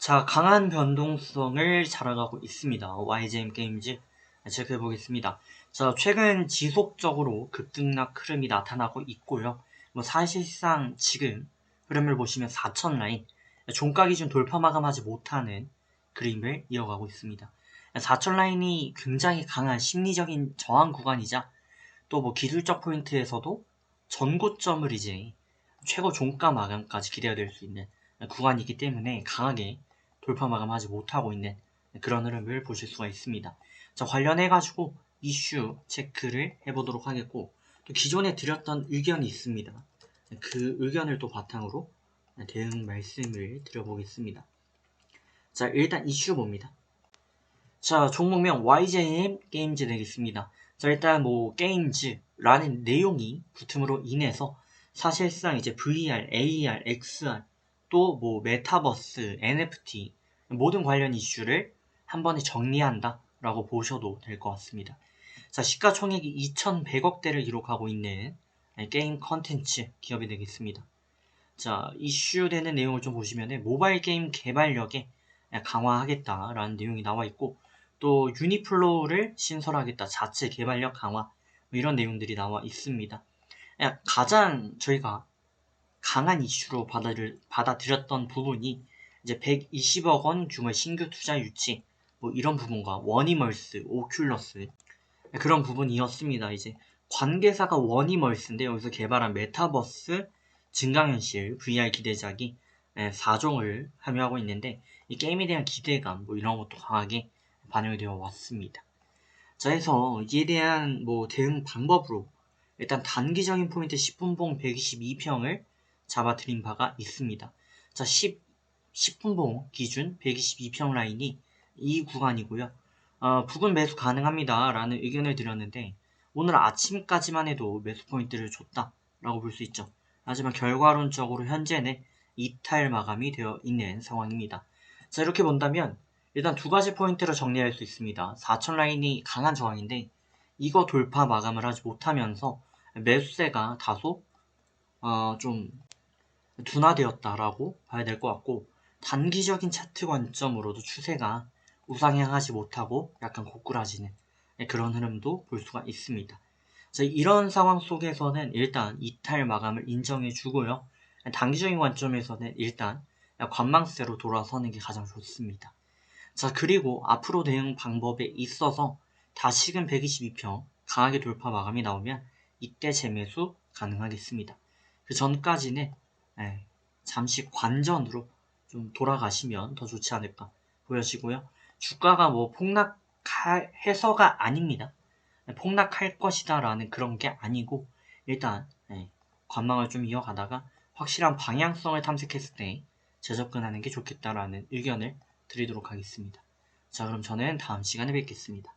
자, 강한 변동성을 자랑하고 있습니다. YGM 게임즈 체크해 보겠습니다. 자, 최근 지속적으로 급등락 흐름이 나타나고 있고요. 뭐 사실상 지금 흐름을 보시면 4천 라인, 종가 기준 돌파 마감하지 못하는 그림을 이어가고 있습니다. 4천 라인이 굉장히 강한 심리적인 저항 구간이자 또 뭐 기술적 포인트에서도 전고점을 이제 최고 종가 마감까지 기대가 될 수 있는 구간이기 때문에 강하게 돌파 마감하지 못하고 있는 그런 흐름을 보실 수가 있습니다. 자, 관련해 가지고 이슈 체크를 해보도록 하겠고 또 기존에 드렸던 의견이 있습니다. 그 의견을 또 바탕으로 대응 말씀을 드려보겠습니다. 자, 일단 이슈 봅니다. 자, 종목명 YJM 게임즈 되겠습니다. 자, 일단 뭐 게임즈라는 내용이 붙음으로 인해서 사실상 이제 VR, AR, XR 또 뭐 메타버스, NFT 모든 관련 이슈를 한 번에 정리한다 라고 보셔도 될 것 같습니다. 자, 시가총액이 2,100억대를 기록하고 있는 게임 컨텐츠 기업이 되겠습니다. 자, 이슈되는 내용을 좀 보시면 모바일 게임 개발력에 강화하겠다라는 내용이 나와 있고 또 유니플로우를 신설하겠다 자체 개발력 강화 뭐 이런 내용들이 나와 있습니다. 가장 저희가 강한 이슈로 받아들였던 부분이 이제 120억 원 규모의 신규 투자 유치 뭐 이런 부분과 원이멀스, 오큘러스 그런 부분이었습니다. 이제 관계사가 원이멀스인데 여기서 개발한 메타버스 증강현실 VR 기대작이 4종을 함유하고 있는데 이 게임에 대한 기대감 뭐 이런 것도 강하게 반영이 되어 왔습니다. 자, 해서 이에 대한 뭐 대응 방법으로 일단 단기적인 포인트 10분봉 122평을 잡아드린 바가 있습니다. 자, 10, 10분 봉 기준 122평 라인이 이 구간이고요. 어, 부근 매수 가능합니다. 라는 의견을 드렸는데 오늘 아침까지만 해도 매수 포인트를 줬다 라고 볼 수 있죠. 하지만 결과론적으로 현재는 이탈 마감이 되어 있는 상황입니다. 자 이렇게 본다면 일단 두 가지 포인트로 정리할 수 있습니다. 4천 라인이 강한 저항인데 이거 돌파 마감을 하지 못하면서 매수세가 다소 어, 좀 둔화되었다라고 봐야 될 것 같고 단기적인 차트 관점으로도 추세가 우상향하지 못하고 약간 고꾸라지는 그런 흐름도 볼 수가 있습니다. 자, 이런 상황 속에서는 일단 이탈 마감을 인정해 주고요. 단기적인 관점에서는 일단 관망세로 돌아서는 게 가장 좋습니다. 자, 그리고 앞으로 대응 방법에 있어서 다시금 122평 강하게 돌파 마감이 나오면 이때 재매수 가능하겠습니다. 그 전까지는 예, 잠시 관전으로 좀 돌아가시면 더 좋지 않을까 보여지고요. 주가가 뭐 폭락해서가 아닙니다. 폭락할 것이다 라는 그런 게 아니고 일단 예, 관망을 좀 이어가다가 확실한 방향성을 탐색했을 때 재접근하는 게 좋겠다라는 의견을 드리도록 하겠습니다. 자 그럼 저는 다음 시간에 뵙겠습니다.